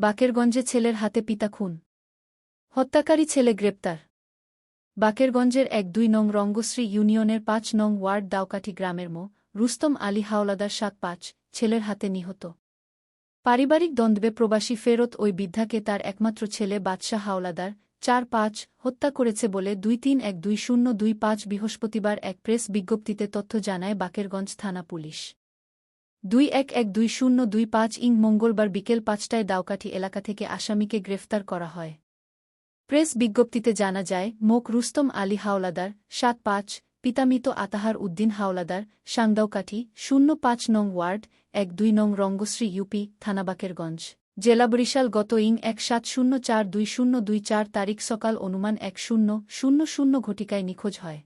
বাকেরগঞ্জে ছেলের হাতে পিতা খুন। হত্যাকারী ছেলে গ্রেপ্তার। বাকেরগঞ্জের এক দুই নং রঙ্গশ্রী ইউনিয়নের পাঁচ নং ওয়ার্ড দাওকাঠি গ্রামের মো, রুস্তম আলী হাওলাদার সাত পাঁচ, ছেলের হাতে নিহত। পারিবারিক দ্বন্দ্বে প্রবাসী ফেরত ওই বৃদ্ধাকে তার একমাত্র ছেলে বাদশাহ হাওলাদার চার পাঁচ হত্যা করেছে বলে দুই তিন এক দুই শূন্য দুই পাঁচ বৃহস্পতিবার এক প্রেস বিজ্ঞপ্তিতে তথ্য জানায় বাকেরগঞ্জ থানা পুলিশ। দুই এক এক দুই শূন্য দুই পাঁচ ইং মঙ্গলবার বিকেল পাঁচটায় দাওকাঠি এলাকা থেকে আসামিকে গ্রেফতার করা হয়। প্রেস বিজ্ঞপ্তিতে জানা যায় মোক রুস্তম আলী হাওলাদার, সাত পাঁচ, পিতামিত আতাহার উদ্দিন হাওলাদার, সাংদাওকাঠি, শূন্য পাঁচ নং ওয়ার্ড, এক দুই নং রঙ্গশ্রী ইউপি, থানাবাকেরগঞ্জ। জেলা বরিশাল গত ইং এক সাত শূন্য চার দুই শূন্য দুই চার তারিখ সকাল অনুমান এক শূন্য শূন্য শূন্য ঘটিকায় নিখোঁজ হয়।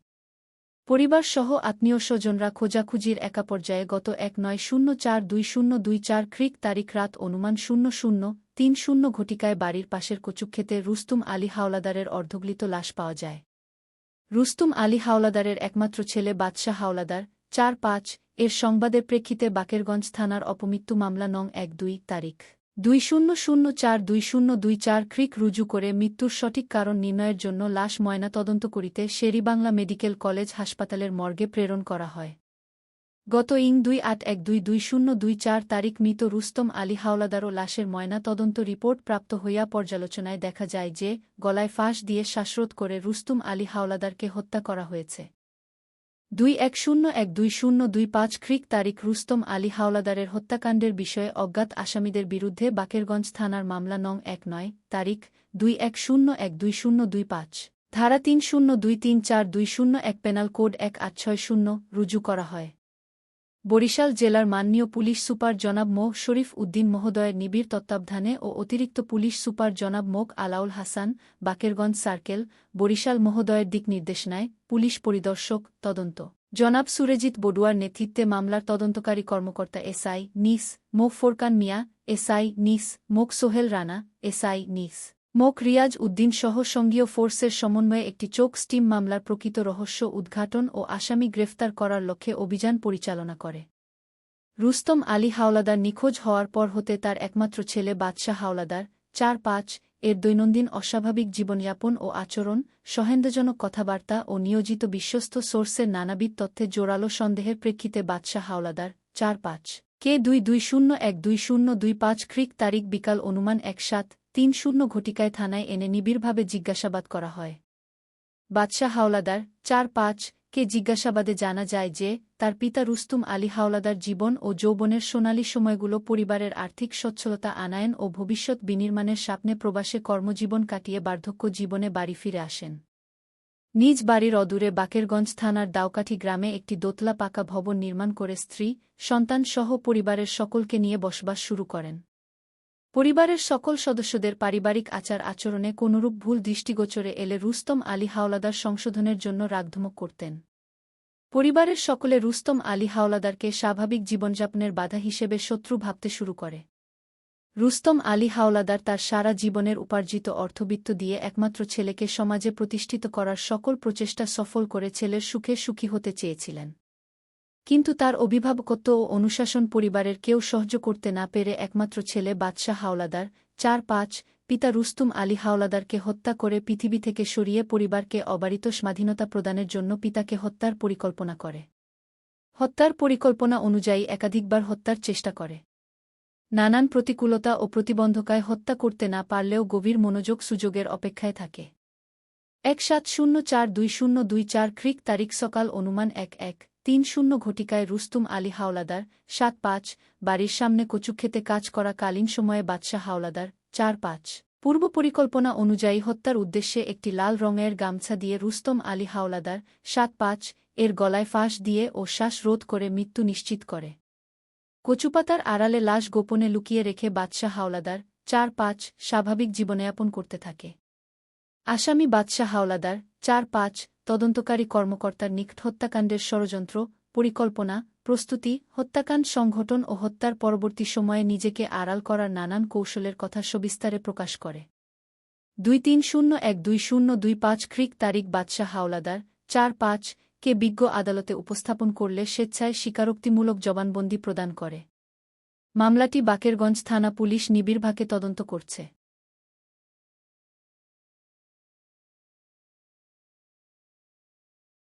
পরিবার সহ আত্মীয় স্বজনরা খোঁজাখুঁজির একা পর্যায়ে গত এক নয় শূন্য চার দুই শূন্য দুই চার ক্রিক তারিখ রাত অনুমান শূন্য শূন্য তিন শূন্য ঘটিকায় বাড়ির পাশের কচুক্ষেতে রুস্তুম আলী হাওলাদারের অর্ধগলিত লাশ পাওয়া যায়। রুস্তুম আলী হাওলাদারের একমাত্র ছেলে বাদশাহ হাওলাদার, চার পাঁচ, এর সংবাদের প্রেক্ষিতে বাকেরগঞ্জ থানার অপমৃত্যু মামলা নং এক দুই তারিখ। দুই শূন্য শূন্য চার দুই শূন্য দুই চার ক্রিক রুজু করে মৃত্যুর সঠিক কারণ নির্ণয়ের জন্য লাশ ময়না তদন্ত করিতে শেরিবাংলা মেডিকেল কলেজ হাসপাতালের মর্গে প্রেরণ করা হয়। গত ইং দুই আট এক দুই দুই শূন্য দুই চার তারিখ মৃত রুস্তম আলী হাওলাদারও লাশের ময়না তদন্ত রিপোর্ট প্রাপ্ত হইয়া পর্যালোচনায় দেখা যায় যে, গলায় ফাঁস দিয়ে শ্বাসরোধ করে রুস্তুম আলী হাওলাদারকে হত্যা করা হয়েছে। দুই এক শূন্য এক দুই শূন্য দুই পাঁচ খ্রিক তারিখ রুস্তম আলী হাওলাদারের হত্যাকাণ্ডের বিষয়ে অজ্ঞাত আসামিদের বিরুদ্ধে বাকেরগঞ্জ থানার মামলা নং এক নয়, তারিখ দুই এক শূন্য এক দুই শূন্য দুই পাঁচ। ধারা তিন শূন্য দুই তিন চার দুই শূন্য এক পেনাল কোড এক আট ছয় শূন্য, রুজু করা হয়। বরিশাল জেলার মাননীয় পুলিশ সুপার জনাব মোহ শরীফ উদ্দিন মহোদয়ের নিবিড় তত্ত্বাবধানে ও অতিরিক্ত পুলিশ সুপার জনাব মোক আলাউল হাসান, বাকেরগঞ্জ সার্কেল, বরিশাল মহোদয়ের দিক নির্দেশনায় পুলিশ পরিদর্শক, তদন্ত। জনাব সুরেজিৎ বডুয়ার নেতৃত্বে মামলার তদন্তকারী কর্মকর্তা এসআই নিস মোক ফোরকান মিয়া এসআই নিস মোক সোহেল রানা এসআই নিস। মোক রিয়াজ উদ্দিন সহ সঙ্গীয় ফোর্সের সমন্বয়ে একটি চোখ স্টিম মামলার প্রকৃত রহস্য উদ্ঘাটন ও আসামি গ্রেফতার করার লক্ষ্যে অভিযান পরিচালনা করে। রুস্তম আলী হাওলাদার নিখোঁজ হওয়ার পর হতে তার একমাত্র ছেলে বাদশাহ হাওলাদার, চার পাঁচ, এর দৈনন্দিন অস্বাভাবিক জীবনযাপন ও আচরণ, সহেন্দ্রজনক কথাবার্তা ও নিয়োজিত বিশ্বস্ত সোর্সের নানাবিধ তথ্যে জোরালো সন্দেহের প্রেক্ষিতে বাদশাহ হাওলাদার, চার পাঁচ, কে দুই দুই শূন্য এক দুই শূন্য দুই পাঁচ ক্রিক তারিখ বিকাল অনুমান এক সাত তিন শূন্য ঘটিকায় থানায় এনে নিবিড়ভাবে জিজ্ঞাসাবাদ করা হয়। বাদশাহ হাওলাদার চার পাঁচ কে জিজ্ঞাসাবাদে জানা যায় যে, তার পিতা রুস্তুম আলী হাওলাদার জীবন ও যৌবনের সোনালী সময়গুলো পরিবারের আর্থিক সচ্ছলতা আনায়ন ও ভবিষ্যৎ বিনির্মাণের স্বপ্নে প্রবাসে কর্মজীবন কাটিয়ে বার্ধক্য জীবনে বাড়ি ফিরে আসেন। নিজ বাড়ির অদূরে বাকেরগঞ্জ থানার দাওকাঠি গ্রামে একটি দোতলা পাকা ভবন নির্মাণ করে স্ত্রী, সন্তানসহ পরিবারের সকলকে নিয়ে বসবাস শুরু করেন। পরিবারের সকল সদস্যদের পারিবারিক আচার আচরণে কোনরূপ ভুল দৃষ্টিগোচরে এলে রুস্তম আলী হাওলাদার সংশোধনের জন্য রাগধমক করতেন। পরিবারের সকলে রুস্তম আলী হাওলাদারকে স্বাভাবিক জীবনযাপনের বাধা হিসেবে শত্রু ভাবতে শুরু করে। রুস্তম আলী হাওলাদার তার সারা জীবনের উপার্জিত অর্থবিত্ত দিয়ে একমাত্র ছেলেকে সমাজে প্রতিষ্ঠিত করার সকল প্রচেষ্টা সফল করে ছেলের সুখে সুখী হতে চেয়েছিলেন। কিন্তু তার অভিভাবকত্ব ও অনুশাসন পরিবারের কেউ সহ্য করতে না পেরে একমাত্র ছেলে বাদশাহ হাওলাদার, চার পাঁচ, পিতা রুস্তুম আলী হাওলাদারকে হত্যা করে পৃথিবী থেকে সরিয়ে পরিবারকে অবারিত স্বাধীনতা প্রদানের জন্য পিতাকে হত্যার পরিকল্পনা করে। হত্যার পরিকল্পনা অনুযায়ী একাধিকবার হত্যার চেষ্টা করে। নানান প্রতিকূলতা ও প্রতিবন্ধকায় হত্যা করতে না পারলেও গভীর মনোযোগ সুযোগের অপেক্ষায় থাকে। এক সাত শূন্য চার দুই শূন্য দুই চার ক্রিক তারিখ সকাল অনুমান এক এক। তিন শূন্য ঘটিকায় রুস্তুম আলী হাওলাদার, সাত পাঁচ, বাড়ির সামনে কচুক্ষেতে কাজ করা কালীন সময়ে বাদশাহ হাওলাদার, চার পাঁচ। পূর্ব পরিকল্পনা অনুযায়ী হত্যার উদ্দেশ্যে একটি লাল রঙের গামছা দিয়ে রুস্তম আলী হাওলাদার, সাত পাঁচ, এর গলায় ফাঁস দিয়ে ও শ্বাস রোধ করে মৃত্যু নিশ্চিত করে। কচুপাতার আড়ালে লাশ গোপনে লুকিয়ে রেখে বাদশাহ হাওলাদার, চার পাঁচ, স্বাভাবিক জীবনযাপন করতে থাকে। আসামি বাদশাহ হাওলাদার চার পাঁচ তদন্তকারী কর্মকর্তার নিকট হত্যাকাণ্ডের ষড়যন্ত্র, পরিকল্পনা, প্রস্তুতি, হত্যাকাণ্ড সংঘটন ও হত্যার পরবর্তী সময়ে নিজেকে আড়াল করার নানান কৌশলের কথা সবিস্তারে প্রকাশ করে। দুই তিন শূন্য এক দুই শূন্য দুই পাঁচ ক্রিক তারিখ বাদশাহ হাওলাদার চার পাঁচ কে বিজ্ঞ আদালতে উপস্থাপন করলে স্বেচ্ছায় স্বীকারোক্তিমূলক জবানবন্দি প্রদান করে। মামলাটি বাকেরগঞ্জ থানা পুলিশ নিবিড়ভাবে তদন্ত করছে।